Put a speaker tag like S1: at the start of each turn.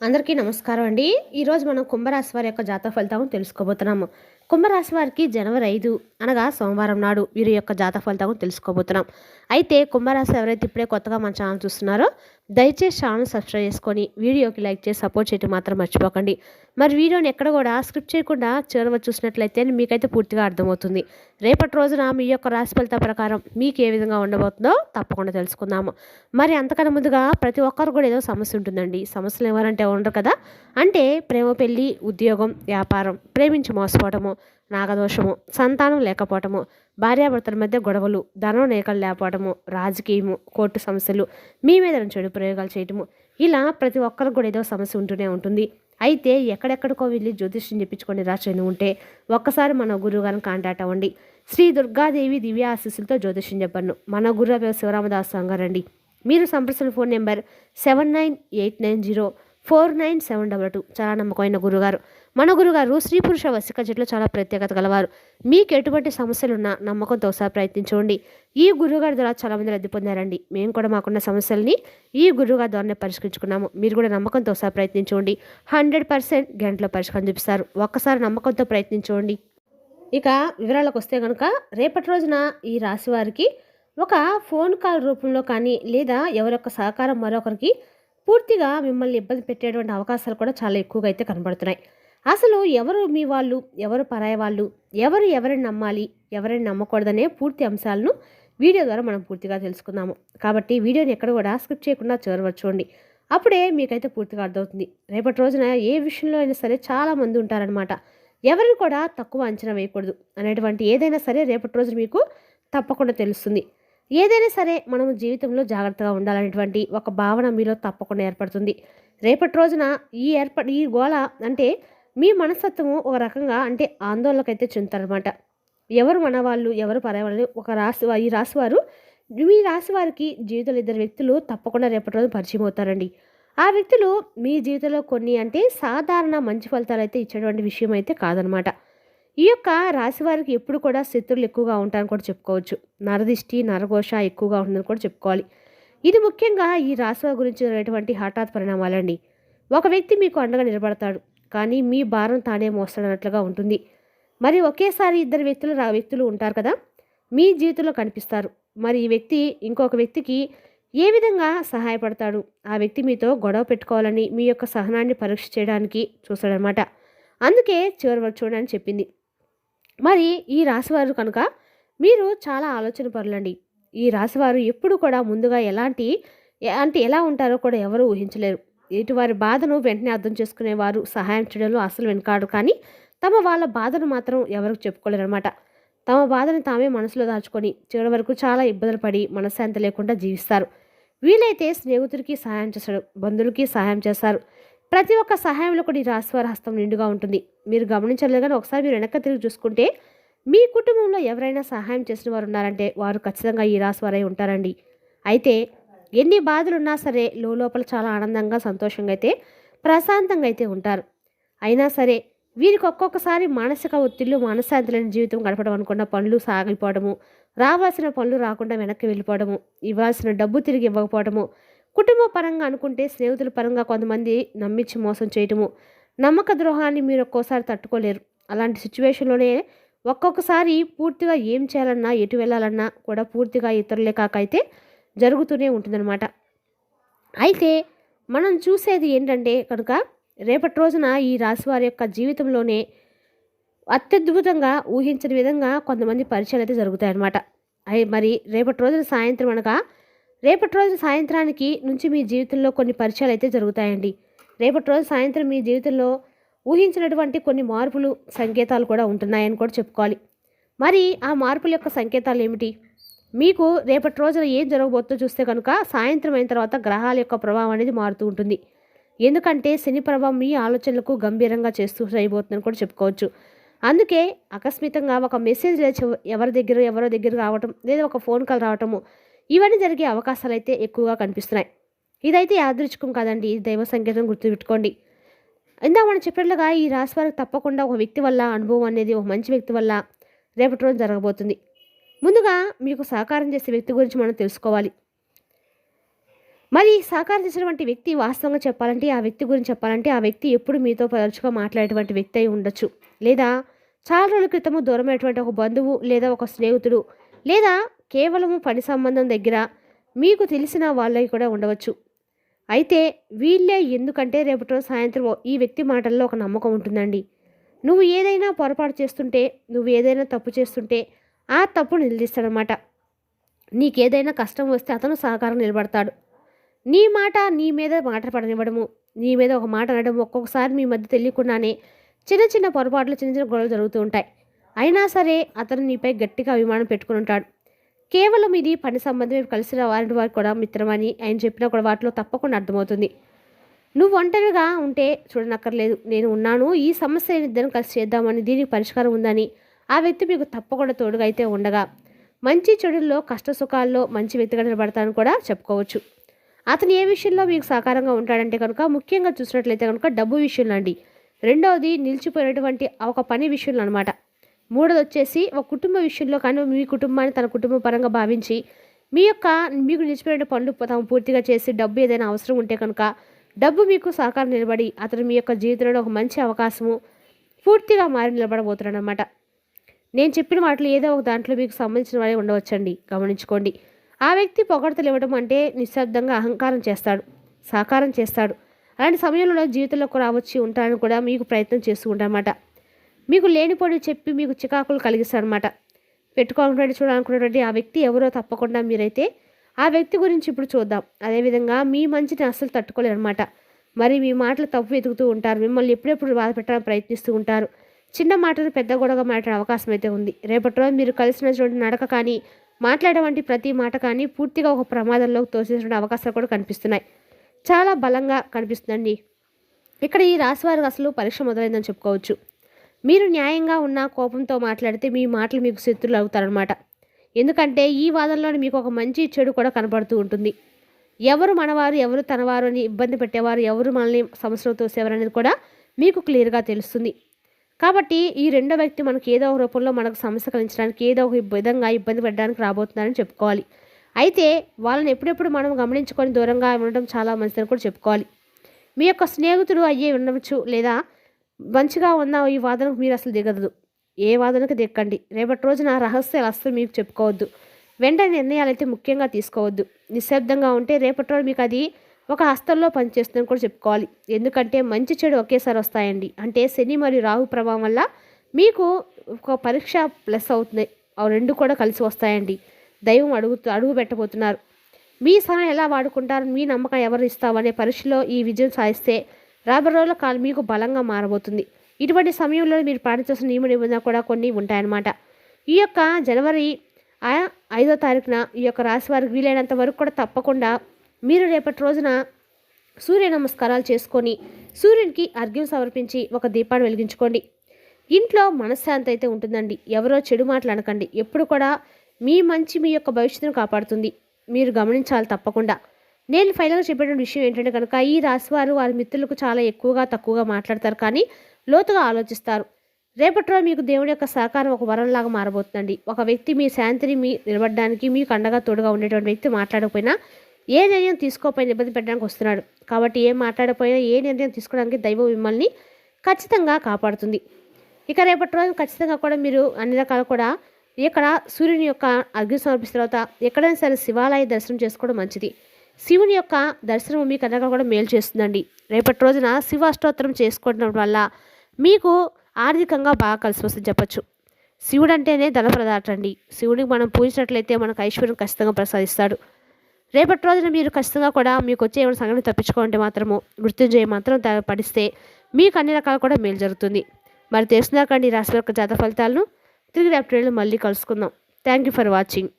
S1: అందరికీ నమస్కారం అండి. ఈరోజు మనం కుంభరాశి వారి యొక్క జాతక ఫలితం తెలుసుకోబోతున్నాము. కుంభరాశి వారికి జనవరి ఐదు అనగా సోమవారం నాడు వీరి యొక్క జాతక ఫలితం తెలుసుకోబోతున్నాం. అయితే కుంభరాశి ఎవరైతే ఇప్పుడే కొత్తగా మన ఛానల్ చూస్తున్నారో దయచేసి ఛానల్ సబ్స్క్రైబ్ చేసుకొని వీడియోకి లైక్ చేసి సపోర్ట్ చేయడం మాత్రం మర్చిపోకండి. మరి వీడియోని ఎక్కడ కూడా స్క్రిప్ట్ చేయకుండా చివరి చూసినట్లయితే మీకైతే పూర్తిగా అర్థమవుతుంది. రేపటి రోజున మీ యొక్క రాశి ఫలిత ప్రకారం మీకు ఏ విధంగా ఉండబోతుందో తప్పకుండా తెలుసుకుందాము. మరి అంతకన్నా ముందుగా ప్రతి ఒక్కరు కూడా ఏదో సమస్య ఉంటుందండి. సమస్యలు ఎవరంటే ఉండరు కదా. అంటే ప్రేమ పెళ్ళి ఉద్యోగం వ్యాపారం ప్రేమించి మోసపోవటము నాగదోషము సంతానం లేకపోవటము భార్యాభర్తల మధ్య గొడవలు ధనం నేకలు లేకపోవటము రాజకీయము కోర్టు సమస్యలు మీ మీద చెడు ప్రయోగాలు చేయటము. ఇలా ప్రతి ఒక్కరికి కూడా ఏదో సమస్య ఉంటూనే ఉంటుంది. అయితే ఎక్కడెక్కడికో వెళ్ళి జ్యోతిష్యం చెప్పించుకొని రాసిన ఉంటే ఒక్కసారి మన గురువు గారిని కాంటాక్ట్ అవ్వండి. శ్రీ దుర్గాదేవి దివ్య ఆశీస్సులతో జ్యోతిష్యం చెప్పను మన గురువు శివరామదాస్ గారండి మీరు సంప్రదించిన phone number seven nine eight nine zero four nine seven double two. చాలా నమ్మకమైన గురుగారు మన గురుగారు స్త్రీ పురుష వసిక జట్లు చాలా ప్రత్యేకత గలవారు. మీకు ఎటువంటి సమస్యలున్నా నమ్మకంతో ఒకసారి ప్రయత్నించండి. ఈ గురుగారి ద్వారా చాలామంది లబ్ధి రద్దు పొందారండి. మేము కూడా మాకున్న సమస్యల్ని ఈ గురుగారి ద్వారానే పరిష్కరించుకున్నాము. మీరు కూడా నమ్మకంతో ఒకసారి ప్రయత్నించండి. హండ్రెడ్ పర్సెంట్ గంటలో పరిష్కారం చూపిస్తారు. ఒక్కసారి నమ్మకంతో ప్రయత్నించండి. ఇక వివరాలకు వస్తే కనుక రేపటి రోజున ఈ రాశి వారికి ఒక ఫోన్ కాల్ రూపంలో కానీ లేదా ఎవరొక్క సహకారం మరొకరికి పూర్తిగా మిమ్మల్ని ఇబ్బంది పెట్టేటువంటి అవకాశాలు కూడా చాలా ఎక్కువగా అయితే కనబడుతున్నాయి. అసలు ఎవరు మీ వాళ్ళు? ఎవరు పరాయి వాళ్ళు? ఎవరు ఎవరిని నమ్మాలి? ఎవరిని నమ్మకూడదనే పూర్తి అంశాలను వీడియో ద్వారా మనం పూర్తిగా తెలుసుకుందాము. కాబట్టి వీడియోని ఎక్కడ కూడా స్కిప్ చేయకుండా చివరి చూడండి. అప్పుడే మీకైతే పూర్తిగా అర్థమవుతుంది. రేపటి రోజున ఏ విషయంలో అయినా సరే చాలామంది ఉంటారనమాట ఎవరిని కూడా తక్కువ అంచనా వేయకూడదు. అనేటువంటి ఏదైనా సరే రేపటి రోజు మీకు తప్పకుండా తెలుస్తుంది. ఏదైనా సరే మనము జీవితంలో జాగ్రత్తగా ఉండాలనేటువంటి ఒక భావన మీలో తప్పకుండా ఏర్పడుతుంది. రేపటి రోజున ఈ ఏర్ప ఈ గోళ అంటే మీ మనస్తత్వము ఒక రకంగా అంటే ఆందోళనకైతే చెందుతారనమాట ఎవరు మన వాళ్ళు ఎవరు పరే ఒక రాశి ఈ రాశివారు మీ రాశి వారికి జీవితంలో ఇద్దరు వ్యక్తులు తప్పకుండా రేపటి రోజు పరిచయం అవుతారండి. ఆ వ్యక్తులు మీ జీవితంలో కొన్ని అంటే సాధారణ మంచి ఫలితాలు అయితే ఇచ్చేటువంటి విషయం అయితే కాదనమాట ఈ యొక్క రాశి వారికి ఎప్పుడు కూడా శత్రులు ఎక్కువగా ఉంటారని కూడా చెప్పుకోవచ్చు. నరదిష్టి నరఘోష ఎక్కువగా ఉంటుందని కూడా చెప్పుకోవాలి. ఇది ముఖ్యంగా ఈ రాశి వారి గురించి జరిగేటువంటి హఠాత్ పరిణామాలండి. ఒక వ్యక్తి మీకు అండగా నిలబడతాడు. కానీ మీ భారం తానే మోస్తాడన్నట్లుగా ఉంటుంది. మరి ఒకేసారి ఇద్దరు వ్యక్తులు రా వ్యక్తులు ఉంటారు కదా? మీ జీవితంలో కనిపిస్తారు. మరి ఈ వ్యక్తి ఇంకొక వ్యక్తికి ఏ విధంగా సహాయపడతాడు? ఆ వ్యక్తి మీతో గొడవ పెట్టుకోవాలని మీ యొక్క సహనాన్ని పరీక్ష చేయడానికి చూస్తాడనమాట అందుకే చివరి వరకు చూడని చెప్పింది. మరి ఈ రాశివారు కనుక మీరు చాలా ఆలోచన పరులండి. ఈ రాశివారు ఎప్పుడు కూడా ముందుగా ఎలాంటి అంటే ఎలా ఉంటారో కూడా ఎవరు ఊహించలేరు. ఎటువారి బాధను వెంటనే అర్థం చేసుకునేవారు. సహాయం చేయడంలో అసలు వెనకాడు కానీ తమ వాళ్ళ బాధను మాత్రం ఎవరికి చెప్పుకోలేరు అనమాట తమ బాధను తామే మనసులో దాచుకొని చివరి వరకు చాలా ఇబ్బందులు పడి మనశ్శాంతి లేకుండా జీవిస్తారు. వీలైతే స్నేహితుడికి సహాయం చేస్తాడు బంధువులకి సహాయం చేస్తారు. ప్రతి ఒక్క సహాయంలో కూడా ఈ రాశివారి హస్తం నిండుగా ఉంటుంది. మీరు గమనించలేదు కానీ ఒకసారి మీరు వెనక్కి తిరిగి చూసుకుంటే మీ కుటుంబంలో ఎవరైనా సహాయం చేసిన వారు ఉన్నారంటే వారు ఖచ్చితంగా ఈ రాశివారై ఉంటారండి. అయితే ఎన్ని బాధలు ఉన్నా సరే లోపల చాలా ఆనందంగా సంతోషంగా అయితే ప్రశాంతంగా అయితే ఉంటారు. అయినా సరే వీరికి ఒక్కొక్కసారి మానసిక ఒత్తిళ్ళు మనశ్శాంతి లేని జీవితం గడపడం అనుకున్న పనులు సాగిపోవడము రావాల్సిన పనులు రాకుండా వెనక్కి వెళ్ళిపోవడము ఇవ్వాల్సిన డబ్బు తిరిగి ఇవ్వకపోవడము కుటుంబ పరంగా అనుకుంటే స్నేహితుల పరంగా కొంతమంది నమ్మించి మోసం చేయటము నమ్మక ద్రోహాన్ని మీరు ఒక్కోసారి తట్టుకోలేరు. అలాంటి సిచ్యువేషన్లోనే ఒక్కొక్కసారి పూర్తిగా ఏం చేయాలన్నా ఎటు వెళ్ళాలన్నా కూడా పూర్తిగా ఇతరులే కాకైతే జరుగుతూనే ఉంటుందన్నమాట. అయితే మనం చూసేది ఏంటంటే కనుక రేపటి రోజున ఈ రాశి వారి యొక్క జీవితంలోనే అత్యద్భుతంగా ఊహించని విధంగా కొంతమంది పరిచయాలు అయితే జరుగుతాయన్నమాట. అవి మరి రేపటి రోజున సాయంత్రం అనగా రేపటి రోజు సాయంత్రానికి నుంచి మీ జీవితంలో కొన్ని పరిచయాలు అయితే జరుగుతాయండి. రేపటి రోజు సాయంత్రం మీ జీవితంలో ఊహించినటువంటి కొన్ని మార్పులు సంకేతాలు కూడా ఉంటున్నాయని కూడా చెప్పుకోవాలి. మరి ఆ మార్పుల యొక్క సంకేతాలు ఏమిటి? మీకు రేపటి రోజున ఏం జరగబోతుందో చూస్తే కనుక సాయంత్రం అయిన తర్వాత గ్రహాల యొక్క ప్రభావం అనేది మారుతూ ఉంటుంది. ఎందుకంటే శని ప్రభావం మీ ఆలోచనలకు గంభీరంగా చేస్తూ చేయబోతుందని కూడా చెప్పుకోవచ్చు. అందుకే అకస్మితంగా ఒక మెసేజ్ లేచి ఎవరి దగ్గర ఎవరో దగ్గర రావటం లేదా ఒక ఫోన్ కాల్ రావటము ఇవన్నీ జరిగే అవకాశాలు అయితే ఎక్కువగా కనిపిస్తున్నాయి. ఇదైతే యాదృచ్ఛికం కాదండి ఇది దైవ సంకేతం గుర్తుపెట్టుకోండి. ఇందాక మనం చెప్పినట్లుగా ఈ రాశి వారికి తప్పకుండా ఒక వ్యక్తి వల్ల అనుభవం అనేది ఒక మంచి వ్యక్తి వల్ల రేపటి రోజు జరగబోతుంది. ముందుగా మీకు సహకారం చేసే వ్యక్తి గురించి మనం తెలుసుకోవాలి. మరి సహకారం చేసినటువంటి వ్యక్తి వాస్తవంగా చెప్పాలంటే ఆ వ్యక్తి గురించి చెప్పాలంటే ఆ వ్యక్తి ఎప్పుడు మీతో తరచుగా మాట్లాడేటువంటి వ్యక్తి అయి ఉండొచ్చు. లేదా చాలా రోజుల క్రితము దూరమైనటువంటి ఒక బంధువు లేదా ఒక స్నేహితుడు లేదా కేవలము పని సంబంధం దగ్గర మీకు తెలిసిన వాళ్ళకి కూడా ఉండవచ్చు. అయితే వీళ్ళే ఎందుకంటే రేపటి రోజు సాయంత్రం ఈ వ్యక్తి మాటల్లో ఒక నమ్మకం ఉంటుందండి. నువ్వు ఏదైనా పొరపాటు చేస్తుంటే నువ్వు ఏదైనా తప్పు చేస్తుంటే ఆ తప్పు నిలదీస్తాడనమాట. నీకేదైనా కష్టం వస్తే అతను సహకారం నిలబడతాడు. నీ మాట నీ మీద మాట పడనివ్వడము నీ మీద ఒక మాట అనడం ఒక్కొక్కసారి మీ మధ్య తెలియకుండానే చిన్న చిన్న పొరపాట్లు చిన్న చిన్న గొడవలు జరుగుతూ ఉంటాయి. అయినా సరే అతను నీపై గట్టిగా అభిమానం పెట్టుకుని ఉంటాడు. కేవలం ఇది పని సంబంధమే కలిసిన వారి వారికి కూడా మిత్రమని ఆయన చెప్పినా కూడా వాటిలో తప్పకుండా అర్థమవుతుంది. నువ్వు ఒంటరిగా ఉంటే చూడనక్కర్లేదు. నేను ఉన్నాను ఈ సమస్య ఇద్దరం కలిసి చేద్దామని దీనికి పరిష్కారం ఉందని ఆ వ్యక్తి మీకు తప్పకుండా తోడుగా అయితే ఉండగా మంచి చెడుల్లో కష్ట సుఖాల్లో మంచి వ్యక్తిగా నిలబడతానని కూడా చెప్పుకోవచ్చు. అతను ఏ విషయంలో మీకు సహకారంగా ఉంటాడంటే కనుక ముఖ్యంగా చూసినట్లయితే కనుక డబ్బు విషయంలో అండి. రెండవది నిలిచిపోయినటువంటి ఒక పని విషయంలో అనమాట మూడోది వచ్చేసి ఒక కుటుంబ విషయంలో కానీ మీ కుటుంబాన్ని తన కుటుంబ పరంగా భావించి మీ యొక్క మీకు నిలిచిపోయిన పనులు తాము పూర్తిగా చేసి డబ్బు ఏదైనా అవసరం ఉంటే కనుక డబ్బు మీకు సహకారం నిలబడి అతను మీ యొక్క జీవితంలో ఒక మంచి అవకాశము పూర్తిగా మారి నిలబడబోతున్నాడు అనమాట నేను చెప్పిన వాటిలో ఏదో ఒక దాంట్లో మీకు సంబంధించిన వాడే ఉండవచ్చండి. గమనించుకోండి. ఆ వ్యక్తి పొగడతలు ఇవ్వడం అంటే నిశ్శబ్దంగా అహంకారం చేస్తాడు సహకారం చేస్తాడు. అలాంటి సమయంలో జీవితంలోకి రావచ్చి ఉంటానని కూడా మీకు ప్రయత్నం చేస్తూ ఉంటారన్నమాట. మీకు లేనిపోని చెప్పి మీకు చికాకులు కలిగిస్తారనమాట పెట్టుకోవాలనుకున్నట్టు చూడాలనుకున్నటువంటి ఆ వ్యక్తి ఎవరో తప్పకుండా మీరైతే ఆ వ్యక్తి గురించి ఇప్పుడు చూద్దాం. అదేవిధంగా మీ మంచిని అస్సలు తట్టుకోలేరనమాట మరి మీ మాటలు తప్పు వెతుకుతూ ఉంటారు. మిమ్మల్ని ఎప్పుడెప్పుడు బాధ పెట్టడానికి ప్రయత్నిస్తూ ఉంటారు. చిన్న మాటలు పెద్ద గొడవగా మాట్లాడే అవకాశం అయితే ఉంది. రేపటి రోజు మీరు కలిసినటువంటి నడక కానీ మాట్లాడే వంటి ప్రతి మాట కానీ పూర్తిగా ఒక ప్రమాదంలోకి తోసేసిన అవకాశాలు కూడా కనిపిస్తున్నాయి. చాలా బలంగా కనిపిస్తుందండి. ఇక్కడ ఈ రాశి వారికి అసలు పరీక్ష మొదలైందని చెప్పుకోవచ్చు. మీరు న్యాయంగా ఉన్న కోపంతో మాట్లాడితే మీ మాటలు మీకు శత్రులు అవుతారనమాట ఎందుకంటే ఈ వాదనలోని మీకు ఒక మంచి చెడు కూడా కనపడుతూ ఉంటుంది. ఎవరు మనవారు ఎవరు తనవారు అని ఇబ్బంది పెట్టేవారు ఎవరు మనల్ని సమస్యలు తోసేవారు అనేది కూడా మీకు క్లియర్గా తెలుస్తుంది. కాబట్టి ఈ రెండో వ్యక్తి మనకు ఏదో ఒక రూపంలో మనకు సమస్య కలిగించడానికి ఏదో ఒక విధంగా ఇబ్బంది పెట్టడానికి రాబోతున్నారని చెప్పుకోవాలి. అయితే వాళ్ళని ఎప్పుడెప్పుడు మనం గమనించుకొని దూరంగా ఉండడం చాలా మంచిదని కూడా చెప్పుకోవాలి. మీ యొక్క స్నేహితుడు అయ్యే ఉండవచ్చు లేదా మంచిగా ఉన్న ఈ వాదనకు మీరు అసలు దిగదు. ఏ వాదనకు దిక్కండి రేపటి రోజున రహస్యాలు అస్సలు మీకు చెప్పుకోవద్దు. వెంటనే నిర్ణయాలు అయితే ముఖ్యంగా తీసుకోవద్దు. నిశ్శబ్దంగా ఉంటే రేపటి రోజు మీకు అది ఒక హస్తంలో పనిచేస్తుందని కూడా చెప్పుకోవాలి. ఎందుకంటే మంచి చెడు ఒకేసారి వస్తాయండి. అంటే శని మరియు రాహు ప్రభావం వల్ల మీకు ఒక పరీక్ష ప్లస్ అవుతుంది. ఆ రెండు కూడా కలిసి వస్తాయండి. దైవం అడుగు అడుగు పెట్టబోతున్నారు. మీ స్థానం ఎలా వాడుకుంటారు? మీ నమ్మకం ఎవరు ఇస్తామనే పరీక్షలో ఈ విజయం సాధిస్తే రాబోయే రోజుల కాలం మీకు బలంగా మారబోతుంది. ఇటువంటి సమయంలో మీరు పాటించాల్సిన నియమ నిబంధన కూడా కొన్ని ఉంటాయన్నమాట. ఈ యొక్క జనవరి ఐదో తారీఖున ఈ యొక్క రాశి వారికి వీలైనంత వరకు కూడా తప్పకుండా మీరు రేపటి రోజున సూర్య నమస్కారాలు చేసుకొని సూర్యునికి అర్ఘ్యం సమర్పించి ఒక దీపాన్ని వెలిగించుకోండి. ఇంట్లో మనశ్శాంతి అయితే ఉంటుందండి. ఎవరో చెడు మాటలు అనకండి. ఎప్పుడు కూడా మీ మంచి మీ యొక్క భవిష్యత్తును కాపాడుతుంది. మీరు గమనించాలి తప్పకుండా. నేను ఫైనల్గా చెప్పిన విషయం ఏంటంటే కనుక ఈ రాశి వారు వారి మిత్రులకు చాలా ఎక్కువగా తక్కువగా మాట్లాడతారు కానీ లోతుగా ఆలోచిస్తారు. రేపటి రోజు మీకు దేవుడి యొక్క సహకారం ఒక వరంలాగా మారబోతుందండి. ఒక వ్యక్తి మీ శాంతిని మీ నిలబడడానికి మీకు అండగా తోడుగా ఉండేటువంటి వ్యక్తి మాట్లాడకపోయినా ఏ నిర్ణయం తీసుకోకపోయినా ఇబ్బంది పెట్టడానికి వస్తున్నాడు. కాబట్టి ఏం మాట్లాడపోయినా ఏ నిర్ణయం తీసుకోవడానికి దైవం మిమ్మల్ని ఖచ్చితంగా కాపాడుతుంది. ఇక రేపటి రోజు ఖచ్చితంగా కూడా మీరు అన్ని రకాలు కూడా ఇక్కడ సూర్యుని యొక్క అర్ఘ్యం సమర్పిస్తున్న తర్వాత ఎక్కడైనా సరే శివాలయ దర్శనం చేసుకోవడం మంచిది. శివుని యొక్క దర్శనం మీకు అందరికీ కూడా మేలు చేస్తుందండి. రేపటి రోజున శివ అష్టోత్తరం చేసుకోవడం వల్ల మీకు ఆర్థికంగా బాగా కలిసి వస్తుంది చెప్పచ్చు. శివుడు అంటేనే ధనప్రదాట అండి. శివుడికి మనం పూజించినట్లయితే మనకు ఐశ్వర్యం ఖచ్చితంగా ప్రసాదిస్తాడు. రేపటి రోజున మీరు ఖచ్చితంగా కూడా మీకు వచ్చే ఏమైనా సంఘటన తప్పించుకోండి మాత్రము మృత్యుంజయ మాత్రం పడిస్తే మీకు అన్ని రకాలు కూడా మేలు జరుగుతుంది. మరి తెలుసుకుందాకండి రాశి యొక్క జాత ఫలితాలను. తిరిగి రేపటి మళ్ళీ కలుసుకుందాం. Thank you for watching